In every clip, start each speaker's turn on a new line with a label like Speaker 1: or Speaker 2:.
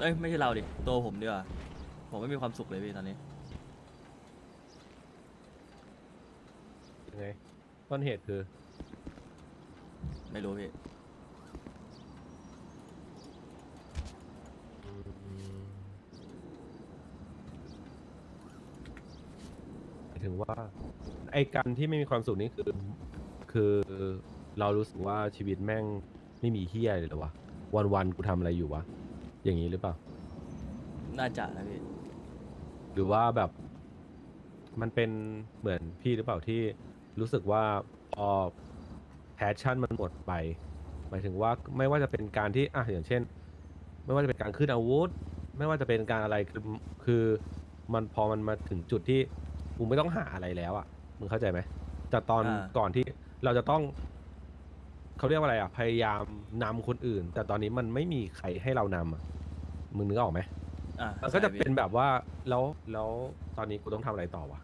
Speaker 1: เอ้ยไม่ใช่เราดิตัวผมดีกว่าผมไม่มีความสุขเลยพี่ตอนนี้
Speaker 2: ยังไงต้นเหตุคือ
Speaker 1: ไม่รู้พี่
Speaker 2: หมายถึงว่า ไอ้การที่ไม่มีความสุขนี่คือ คือเรารู้สึกว่าชีวิตแม่งไม่มีเฮียเลยเหรอวะวันวันๆกูทำอะไรอยู่วะ อย่างนี้หรือเปล่า
Speaker 1: น่าจะนะพี่
Speaker 2: หรือว่าแบบ มันเป็นเหมือนพี่หรือเปล่าที่รู้สึกว่าพอแพชชั่นมันหมดไป หมายถึงว่าไม่ว่าจะเป็นการที่อะอย่างเช่น ไม่ว่าจะเป็นการขึ้นอาวุธ ไม่ว่าจะเป็นการอะไรคือคือมันพอมันมาถึงจุดที่กูไม่ต้องหาอะไรแล้วอะ่ะมึงเข้าใจไหมแต่ตอน
Speaker 1: อ่า
Speaker 2: ก่อนที่เราจะต้องเขาเรียกว่าอะไรอะ่ะพยายามนำคนอื่น แต่ตอนนี้มันไม่มีใครให้เรานำอะ มึงนึกออกไหม
Speaker 1: อะ
Speaker 2: มันก็จะ
Speaker 1: ใช่พี่
Speaker 2: เป็นแบบว่าแล้วแล้วตอนนี้กูต้องทำอะไรต่อวะ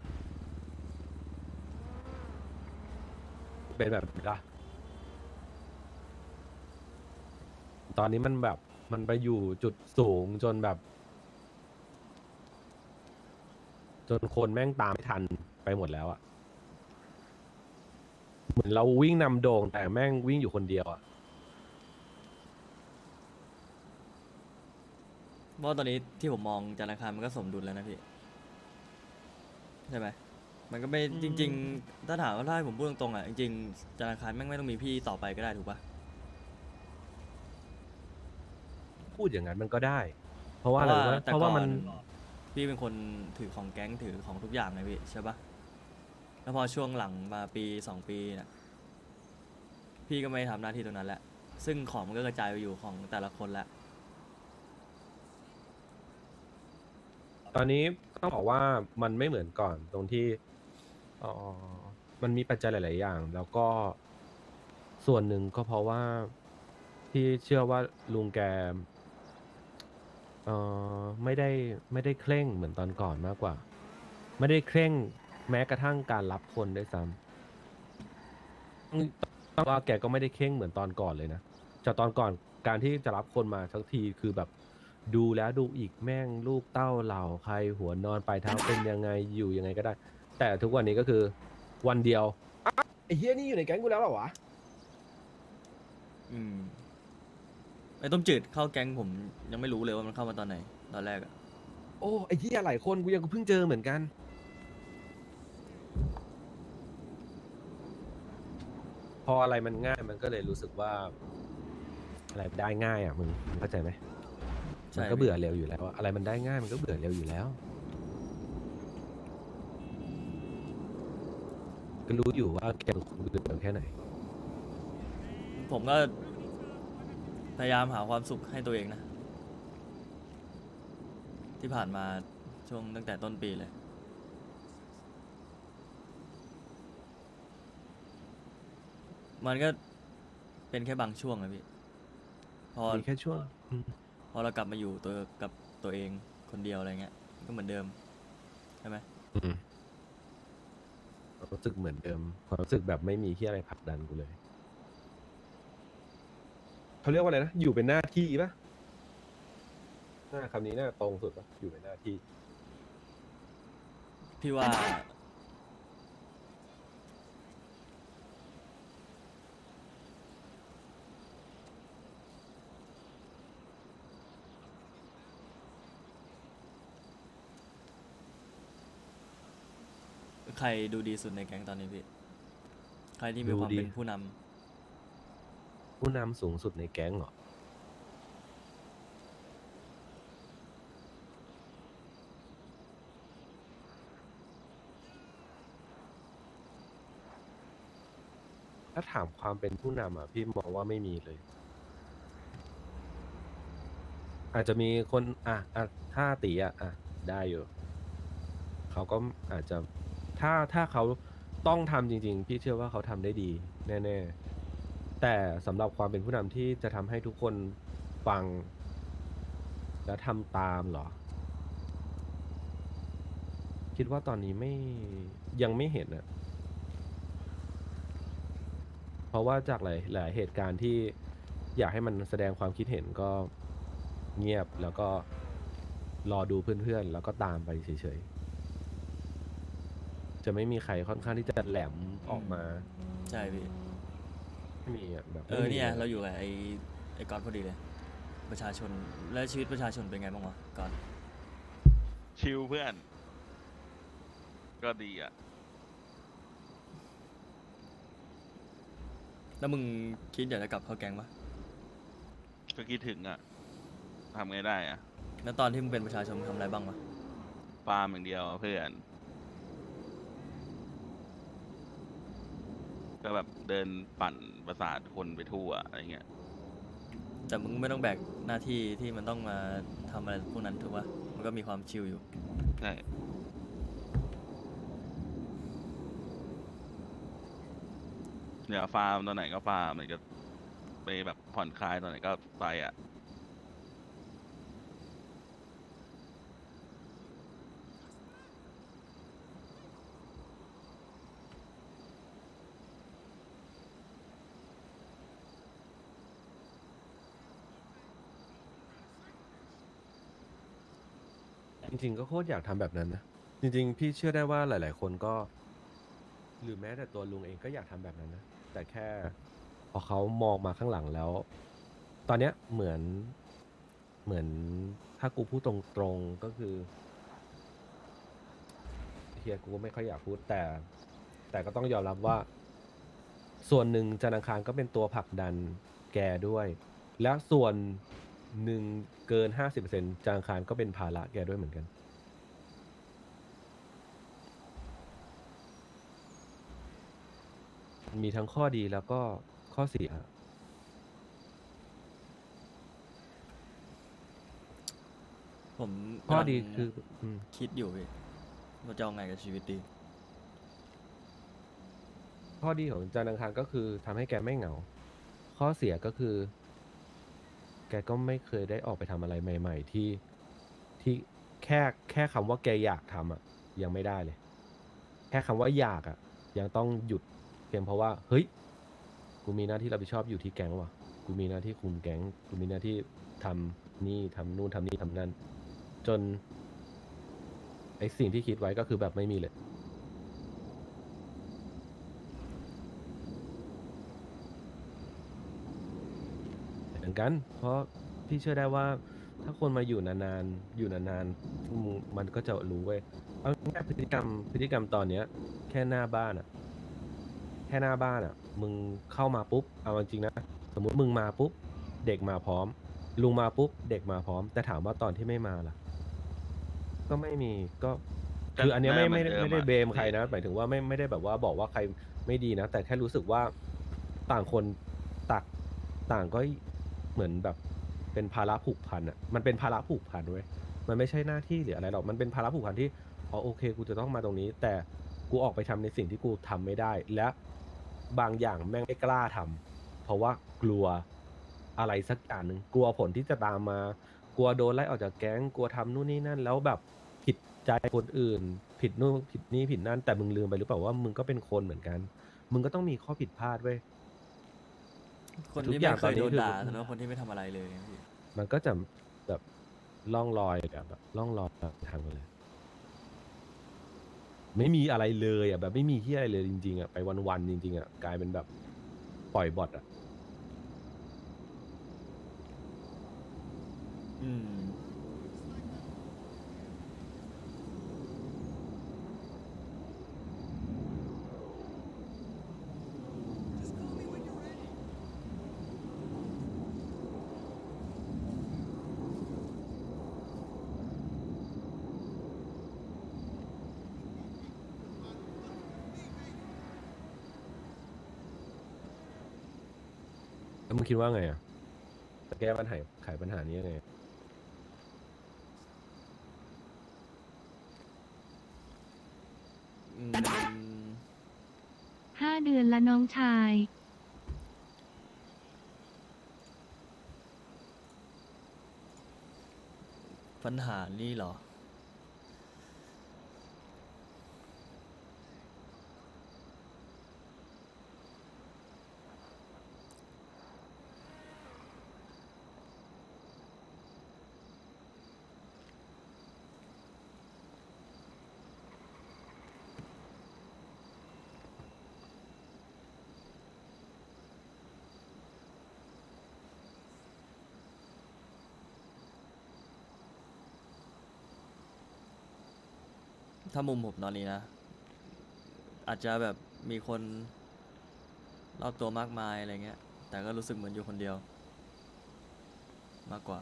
Speaker 2: เป็นแบบนี้ละตอนนี้มันแบบมันไปอยู่จุดสูงจนแบบ จนคนแม่งตามไม่ทันไปหมดแล้วอะเหมือนเราวิ่งนำโด่งแต่แม่งวิ่งอยู่คนเดียวอะ
Speaker 1: เพราะว่าตอนนี้ที่ผมมองธนาคารมันก็สมดุลแล้วนะพี่ใช่ไหมมันก็ไม่จริง ๆ ถ้าถามว่าถ้าให้ผมพูดตรงๆอะจริงๆธนาคารแม่งไม่ต้องมีพี่ต่อไปก็ได้ถูกปะ
Speaker 2: พูดอย่างนั้นมันก็ได้ เพราะว่าอะไรรู้ไหม
Speaker 1: แต่
Speaker 2: เพราะว่ามัน
Speaker 1: ก่อพี่เป็นคนถือของแก๊งถือของทุกอย่างไงพี่ใช่ปะแล้วพอช่วงหลังมาปีสองปีเนี่ยพี่ก็ไม่ทำหน้าที่ตรงนั้นแหละซึ่งของมันก็กระจายไปอยู่ของแต่ละคนแล้ว
Speaker 2: ตอนนี้ต้องบอกว่ามันไม่เหมือนก่อนตรงที่เอ่อมันมีปัจจัยหลาย ๆ อย่าง แล้วก็ส่วนหนึ่งก็เพราะว่าที่เชื่อว่าลุงแกเอ่อไม่ได้ไม่ได้เคร่งเหมือนตอนก่อนมากกว่า ไม่ได้เคร่งแม้กระทั่งการรับคนด้วยซ้ำต้องต้องว่าแกก็ไม่ได้เคร่งเหมือนตอนก่อนเลยนะจากตอนก่อนการที่จะรับคนมาทั้งทีคือแบบ ดูแล้วดูอีกแม่งลูกเต้าเหล่าใครหัวนอนปลายเท้าเป็นยังไงอยู่ยังไงก็ได้ แต่ทุกวันนี้ก็คือวันเดียวไอ้เฮียนี่อยู่ในแก๊งกูแล้วเหรอวะ
Speaker 1: อืมไอ้ต้มจืดเข้าแก๊งผมยังไม่รู้เลยว่ามันเข้ามาตอนไหน ตอนแรกอะ
Speaker 2: โอ้ไอ้เฮียหลายคนกูยังเพิ่งเจอเหมือนกัน พออะไรมันง่ายมันก็เลยรู้สึกว่า อะไรได้ง่ายอะมึงเข้าใจไหม มันก็เบื่อเร็วอยู่แล้วอะอะไรมันได้ง่ายมันก็เบื่อเร็วอยู่แล้ว ก็รู้อยู่ว่าแกเป็นคนเบื่อแค่ไหน
Speaker 1: ผมก็พยายามหาความสุขให้ตัวเองนะ ที่ผ่านมาช่วงตั้งแต่ต้นปีเลย มันก็เป็นแค่บางช่วงอะพี่ พอ
Speaker 2: มีแค่ช่วง อืม
Speaker 1: พอเรากลับมาอยู่ตัวกับตัวเองคนเดียวอะไรเงี้ยก็เหมือนเดิมใช่ไหม
Speaker 2: อืมความรู้สึกเหมือนเดิม ความรู้สึกแบบไม่มีที่อะไรผลักดันกูเลยเขาเรียกว่าอะไรนะอยู่เป็นหน้าที่ปะหน้าคำนี้น่าตรงสุดปะอยู่เป็นหน้าที่
Speaker 1: พี่ว่า ใครดูดีสุดในแก๊งตอนนี้พี่ ใครที่มีความ
Speaker 2: ดูดี
Speaker 1: เป็นผู้นำ
Speaker 2: ผู้นำสูงสุดในแก๊งเหรอ ถ้าถามความเป็นผู้นำอะ พี่มองว่าไม่มีเลย อาจจะมีคน อะอะถ้าตีอะ อะ ได้อยู่ เขาก็อาจจะ ถ้าถ้าเขาต้องทำจริง ๆ พี่เชื่อว่าเขาทำได้ดีแน่ๆ แต่สำหรับความเป็นผู้นำที่จะทำให้ทุกคนฟัง และทำตามเหรอ คิดว่าตอนนี้ไม่ยังไม่เห็นอะเพราะว่าจากหลายหลายเหตุการณ์ที่อยากให้มันแสดงความคิดเห็นก็เงียบแล้วก็รอดูเพื่อนๆ แล้วก็ตามไปเฉยๆ จะไม่มีใครค่อนข้างที่จะแหลมออกมา
Speaker 1: ใช่พี่
Speaker 2: ไม่มีอะแบบ
Speaker 1: เออ
Speaker 2: ไม่มี
Speaker 1: เนี่ย
Speaker 2: ล
Speaker 1: เราอยู่กับไอ้ไอ้ก๊อตพอดีเลย ประชาชนและชีวิตประชาชนเป็นไงบ้างวะก๊อต
Speaker 3: ชิลเพื่อน ก็ดีอะ
Speaker 1: แล้วมึงคิดอยากจะกลับเข้าแก๊งปะ
Speaker 3: ก็คิดถึงอะทำไงได้อะ
Speaker 1: แล้วตอนที่มึงเป็นประชาชนมึงทำอะไรบ้างวะ
Speaker 3: ฟาร์มอย่างเดียวอะเพื่อน ก็แบบเดินปั่นประสาทคนไปทั่วอะไรเงี้ย
Speaker 1: แต่มึงไม่ต้องแบกหน้าที่ที่มันต้องมาทำอะไรพวกนั้นถูกปะมันก็มีความชิลอยู่
Speaker 3: ใช่เดี๋ยวฟาร์มตอนไหนก็ฟาร์มไหนก็ไปแบบผ่อนคลายตอนไหนก็ไปอะ
Speaker 2: จริงๆ ก็โคตรอยากทำแบบนั้นนะ จริง ๆ พี่เชื่อได้ว่าหลาย ๆ คนก็ หรือแม้แต่ตัวลุงเองก็อยากทำแบบนั้นนะ แต่แค่ พอเขามองมาข้างหลังแล้ว ตอนเนี้ยเหมือนเหมือนถ้ากูพูดตรงๆก็คือเฮียกูก็ไม่ค่อยอยากพูดแต่ แต่ก็ต้องยอมรับว่า ส่วนหนึ่งจันทร์อังคารก็เป็นตัวผลักดันแกด้วย และส่วน หนึ่งเกินห้าสิบเปอร์เซ็นจันทร์อังคารก็เป็นภาระแกด้วยเหมือนกัน มีทั้งข้อดีแล้วก็ข้อเสีย
Speaker 1: ผม
Speaker 2: ข้อกำ
Speaker 1: ลัง
Speaker 2: ดีคืออืม
Speaker 1: คิดอยู่พี่ว่าจะเอาไงกับชีวิตดี
Speaker 2: ข้อดีของจันทร์อังคารก็คือทำให้แกไม่เหงา ข้อเสียก็คือ แกก็ไม่เคยได้ออกไปทำอะไรใหม่ ๆ ที่ที่แค่แค่คำว่าแกอยากทำอะ ยังไม่ได้เลย แค่คำว่าอยากอะ ยังต้องหยุดเพียงเพราะว่า เฮ้ย กูมีหน้าที่รับผิดชอบอยู่ที่แก๊งว่ะ กูมีหน้าที่คุมแก๊ง กูมีหน้าที่ทำนี่ทำนู่นทำนี่ทำนั่น จนไอสิ่งที่คิดไว้ก็คือแบบไม่มีเลย เหมือน กัน เพราะพี่เชื่อได้ว่า ถ้าคนมาอยู่นานๆอยู่นานๆมึงมันก็จะรู้เว้ยเอาแค่พฤติกรรมพฤติกรรมตอนเนี้ย แค่หน้าบ้านอะแค่หน้าบ้านอะมึงเข้ามาปุ๊บเอาจริงๆนะสมมุติมึงมาปุ๊บเด็กมาพร้อม ลุงมาปุ๊บเด็กมาพร้อม แต่ถามว่าตอนที่ไม่มาล่ะ ก็ไม่มีก็
Speaker 3: ก็
Speaker 2: คืออันเนี้ยไม่
Speaker 3: หน้า
Speaker 2: ไม่ได้
Speaker 3: เหมือนเดิม
Speaker 2: ไม่ได้
Speaker 3: อะ
Speaker 2: เบมใครนะหมายถึงว่าไม่ไม่ได้แบบว่าบอกว่าใครไม่ดีนะ แต่แค่รู้สึกว่าต่างคนตักต่างก็ เหมือนแบบเป็นภาระผูกพันอะมันเป็นภาระผูกพันเว้ยมันไม่ใช่หน้าที่หรืออะไรหรอกมันเป็นภาระผูกพันที่อ๋อโอเค กูจะต้องมาตรงนี้ แต่กูออกไปทำในสิ่งที่กูทำไม่ได้ และบางอย่างแม่งไม่กล้าทำเพราะว่ากลัวอะไรสักอย่างหนึ่งกลัวผลที่จะตามมา กลัวโดนไล่ออกจากแก๊งกลัวทำนู่นนี่นั่น แล้วแบบผิดใจคนอื่น ผิดนู่นผิดนี่ผิดนั่นแต่มึงลืมไปหรือเปล่าว่ามึงก็เป็นคนเหมือนกัน มึงก็ต้องมีข้อผิดพลาดเว้ย
Speaker 1: คน
Speaker 2: ทุก
Speaker 1: ที่
Speaker 2: อย่า
Speaker 1: ไม่
Speaker 2: ง
Speaker 1: เค
Speaker 2: ตอน
Speaker 1: ย
Speaker 2: นี้
Speaker 1: โดน
Speaker 2: คือ
Speaker 1: ด่าแต่ว่าคนที่ไม่ทำอะไรเลยพี่
Speaker 2: มันก็จะแบบล่องลอยแบบแบบล่องลอยแบบทางไปเลย ไม่มีอะไรเลยอะแบบไม่มีที่อะไรเลยจริงๆอะไปวันๆจริงๆอะกลายเป็นแบบปล่อยบอทอะ
Speaker 1: อืม
Speaker 2: มึงคิดว่าไงอะจะแก้ปัญหาไขปัญหานี้ยังไง
Speaker 1: อืม
Speaker 4: ห้าเดือนละน้องชาย
Speaker 1: ปัญหานี่เหรอ ถ้ามุมผมตอนนี้นะ อาจจะแบบมีคนรอบตัวมากมายอะไรเงี้ย แต่ก็รู้สึกเหมือนอยู่คนเดียว มากกว่า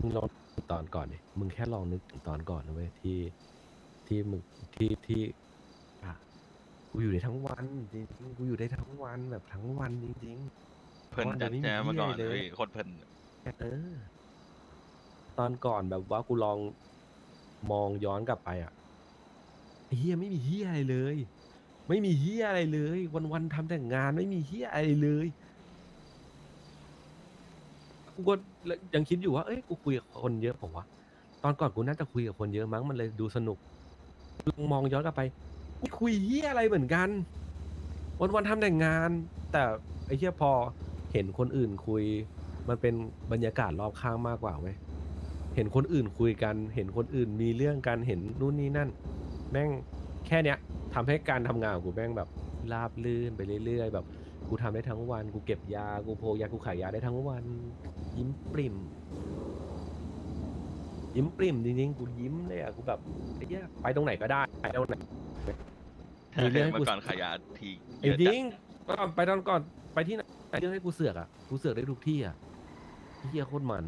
Speaker 2: มึงลองนึกถึงตอนก่อนดิมึงแค่ลองนึกถึงตอนก่อนนะเว้ยที่ที่มึงที่ที่อะกูอยู่ได้ทั้งวันจริงๆกูอยู่ได้ทั้งวันแบบทั้งวันจริง
Speaker 3: เพลิน
Speaker 2: ว่า
Speaker 3: จัด
Speaker 2: เดี๋ยวนี้
Speaker 3: แจมมาก่อน
Speaker 2: มีเหี้ยเลย
Speaker 3: เลยโคนเพลิน
Speaker 2: ๆ เออ ตอนก่อนแบบว่ากูลองมองย้อนกลับไปอะไอ้เฮียไม่มีเฮียอะไรเลย ไม่มีเฮียอะไรเลย วันๆทำแต่งานไม่มีเฮียอะไรเลยกูก็ยังคิดอยู่ว่าเอ้ยกูคุยกับคนเยอะผมวะตอนก่อนกูน่าจะคุยกับคนเยอะมั้งมันเลยดูสนุกลองมองย้อนกลับไปไม่คุยเฮียอะไรเหมือนกัน วันวันๆทำแต่งาน แต่ไอ้เฮียพอเห็นคนอื่นคุย มันเป็นบรรยากาศรอบข้างมากกว่าเว้ยเห็นคนอื่นคุยกัน เห็นคนอื่นมีเรื่องกัน เห็นนู่นนี่นั่น แม่งแค่เนี้ยทำให้การทำงานของกูแม่งแบบราบลื่นไปเรื่อยๆ แบบกูทำได้ทั้งวัน กูเก็บยา กูโพกยา กูขายยาได้ทั้งวัน ยิ้มปริ่ม ยิ้มปริ่มจริงๆ กูยิ้มเลยอะ กูแบบไอ้เหี้ยไปตรงไหนก็ได้ ไปตรงไหนมีเรื่องให้
Speaker 3: เมื่
Speaker 2: กู
Speaker 3: อก่อนขายยาที
Speaker 2: ไอ้
Speaker 3: เยอะ
Speaker 2: จ
Speaker 3: จั
Speaker 2: ริ
Speaker 3: ด
Speaker 2: งตอนไปตอนก่อนไปที่ไหนเรื่องให้กูเสือกอะ กูเสือกได้ทุกที่อะไอ้ เฮียโคตรมัน